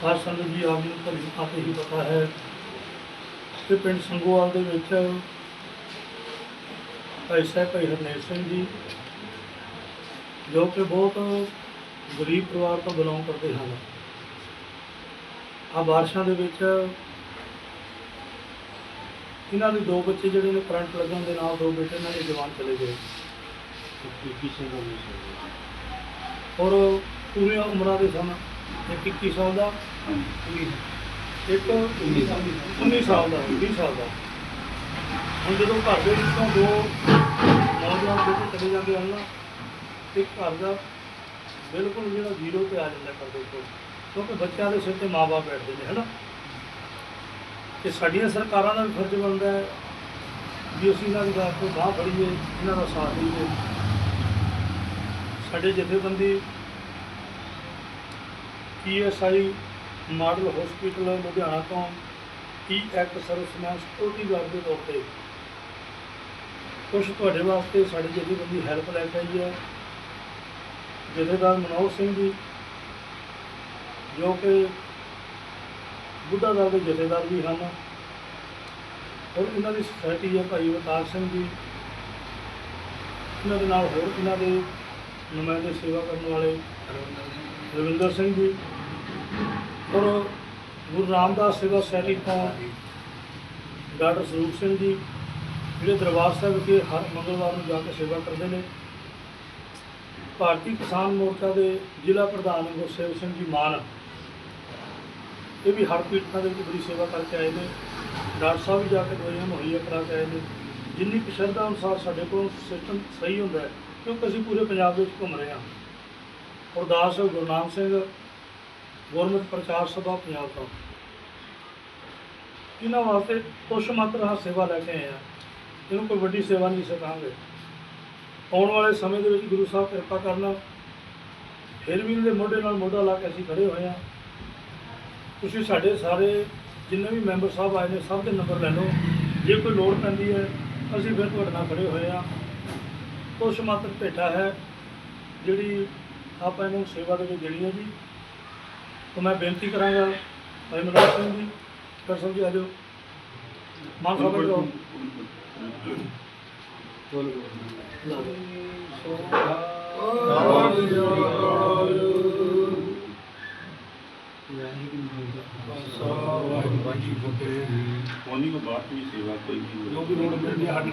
ਸਾਧ ਸੰਗਤ ਜੀ ਆਪ ਜੀ ਨੂੰ ਭਲੀ ਭਾਂਤੀ ਹੀ ਪਤਾ ਹੈ ਕਿ ਪਿੰਡ ਸੰਗੋਵਾਲ ਦੇ ਵਿੱਚ ਭਾਈ ਸਾਹਿਬ ਭਾਈ ਹਰਨੇਕ ਸਿੰਘ ਜੀ ਜੋ ਕਿ ਬਹੁਤ ਗਰੀਬ ਪਰਿਵਾਰ ਤੋਂ ਬਿਲੋਂਗ ਕਰਦੇ ਹਨ। ਆ ਬਾਰਿਸ਼ਾਂ ਦੇ ਵਿੱਚ ਇਹਨਾਂ ਦੇ ਦੋ ਬੱਚੇ ਜਿਹੜੇ ਨੇ ਕਰੰਟ ਲੱਗਣ ਦੇ ਨਾਲ ਦੋ ਬੇਟੇ ਇਹਨਾਂ ਦੇ ਜਵਾਨ ਚਲੇ ਗਏ। ਔਰ ਪੂਰੀਆਂ ਉਮਰਾਂ ਦੇ ਸਨ। ਇੱਕ 21 ਸਾਲ ਦਾ। ਇੱਕ 19 ਸਾਲ ਦਾ। 19 ਸਾਲ ਦਾ 20 ਸਾਲ ਦਾ। ਹੁਣ ਜਦੋਂ ਘਰ ਦੇ ਵਿੱਚੋਂ ਦੋ ਨੌਜਵਾਨ ਬੇਟੇ ਚਲੇ ਜਾਂਦੇ ਹਨ ਨਾ ਤੇ ਘਰ ਦਾ ਬਿਲਕੁਲ ਜਿਹੜਾ ਜ਼ੀਰੋ ਤੇ ਆ ਜਾਂਦਾ ਘਰ ਦੇ ਕਿਉਂਕਿ ਬੱਚਿਆਂ ਦੇ ਸਿਰ ਤੇ ਮਾਪੇ ਬੈਠਦੇ ਨੇ ਹਨਾ? ਤੇ ਸਾਡੀਆਂ ਸਰਕਾਰਾਂ ਦਾ ਵੀ ਫਰਜ਼ ਬਣਦਾ ਹੈ ਵੀ ਅਸੀਂ ਇਹਨਾਂ ਦੀ ਗੱਲ ਤੋਂ ਬਾਹ ਫੜੀਏ ਇਹਨਾਂ ਦਾ ਸਾਥ ਦਈਏ। ਸਾਡੇ ਜਥੇਬੰਦੀ ਈਐਸਆਈ ਮਾਡਲ ਹਸਪੀਟਲ ਲੁਧਿਆਣਾ ਤੋਂ ex serviceman security guard ਦੇ ਤੌਰ ਤੇ। ਕੁਝ ਤੁਹਾਡੇ ਵਾਸਤੇ ਸਾਡੀ ਜਥੇਬੰਦੀ ਹੈਲਪ ਲੈ ਕੇ ਆਈ ਹੈ, ਜਥੇਦਾਰ ਮਨੋਜ ਸਿੰਘ ਜੀ, ਜੋ ਕਿ ਬੁੱਢਾ ਦਲ ਦੇ ਜਥੇਦਾਰ ਵੀ ਹਨ, ਔਰ ਇਹਨਾਂ ਦੀ ਸੋਸਾਇਟੀ ਹੈ ਭਾਈ ਅਵਤਾਰ ਸਿੰਘ ਜੀ। ਇਹਨਾਂ ਦੇ ਨਾਲ ਹੋਰ ਇਹਨਾਂ ਦੇ ਨੁਮਾਇੰਦੇ ਸੇਵਾ ਕਰਨ ਵਾਲੇ? ਰਵਿੰਦਰ ਸਿੰਘ ਜੀ। ਔਰ ਗੁਰੂ ਰਾਮਦਾਸ ਸੇਵਾ ਸੁਸਾਇਟੀ ਤੋਂ ਡਾਕਟਰ ਸਰੂਪ ਸਿੰਘ ਜੀ, ਜਿਹੜੇ ਦਰਬਾਰ ਸਾਹਿਬ ਵਿਖੇ ਹਰ ਮੰਗਲਵਾਰ ਨੂੰ ਜਾ ਕੇ ਸੇਵਾ ਕਰਦੇ ਨੇ। ਭਾਰਤੀ ਕਿਸਾਨ ਮੋਰਚਾ ਦੇ ਜ਼ਿਲ੍ਹਾ ਪ੍ਰਧਾਨ ਗੁਰਸੇਵ ਸਿੰਘ ਜੀ ਮਾਨ, ਇਹ ਵੀ ਹਰ ਪੀੜਤਾਂ ਦੇ ਵਿੱਚ ਬੜੀ ਸੇਵਾ ਕਰਕੇ ਆਏ ਨੇ। ਡਾਕਟਰ ਸਾਹਿਬ ਵੀ ਜਾ ਕੇ ਦਵਾਈਆਂ, ਮੁਹੱਈਆ ਕਰਾ ਕੇ ਆਏ ਨੇ। ਜਿੰਨੀ ਕੁ ਸ਼ਰਧਾ ਅਨੁਸਾਰ ਸਾਡੇ ਕੋਲ ਸਿਸਟਮ ਸਹੀ ਹੁੰਦਾ ਹੈ, ਕਿਉਂਕਿ ਅਸੀਂ ਪੂਰੇ ਪੰਜਾਬ ਦੇ ਵਿੱਚ ਘੁੰਮ ਰਹੇ ਹਾਂ। ਗੁਰਦਾਸ ਗੁਰਨਾਮ ਸਿੰਘ ਗੁਰਮਤਿ ਪ੍ਰਚਾਰ ਸਭਾ ਪੰਜਾਬ ਤੋਂ। ਇਹਨਾਂ ਵਾਸਤੇ ਕੁਛ ਮਾਤਰ ਹਾਂ ਸੇਵਾ ਲੈ ਕੇ ਆਏ ਆ ਇਹਨੂੰ ਕੋਈ ਵੱਡੀ ਸੇਵਾ ਨਹੀਂ ਸਕਾਂਗੇ ਆਉਣ ਵਾਲੇ ਸਮੇਂ ਦੇ ਵਿੱਚ ਗੁਰੂ ਸਾਹਿਬ ਕਿਰਪਾ ਕਰਨਾ। ਫਿਰ ਵੀ ਇਹਦੇ ਮੋਢੇ ਨਾਲ ਮੋਢਾ ਲਾ ਕੇ ਅਸੀਂ ਖੜੇ ਹੋਏ ਹਾਂ। ਤੁਸੀਂ ਸਾਡੇ ਸਾਰੇ ਜਿੰਨੇ ਵੀ ਮੈਂਬਰ ਸਾਹਿਬ ਆਏ ਨੇ, ਸਭ ਦੇ ਨੰਬਰ ਲੈ ਲਓ। ਜੇ ਕੋਈ ਲੋੜ ਪੈਂਦੀ ਹੈ, ਅਸੀਂ ਫਿਰ ਤੁਹਾਡੇ ਨਾਲ ਖੜੇ ਹੋਏ ਹਾਂ। ਕੁਛ ਮਾਤਰ ਭੇਟਾ ਹੈ। ਜਿਹੜੀ ਆਪਾਂ ਇਹਨੂੰ ਸੇਵਾ ਦੇ ਵਿੱਚ ਦੇਣੀ ਹੈ ਜੀ। ਤਾਂ ਮੈਂ ਬੇਨਤੀ ਕਰਾਂਗਾ ਭਾਈ ਮਨੋਜ ਸਿੰਘ ਜੀ ਕਰ ਸਾਹਿਬ ਜੀ ਆ ਜਾਓ। ਮਾਨ ਸਾਹਿਬ ਆ ਜਾਓ। ਲਾ ਦਿਓ। ਉਹਨੀ ਕੋ ਬਾਤ ਵੀ ਸੇਵਾ ਕੋਈ ਨਹੀਂ ਜੋ ਵੀ ਲੋੜ ਪੈਂਦੀ ਹੈ ਸਾਡੇ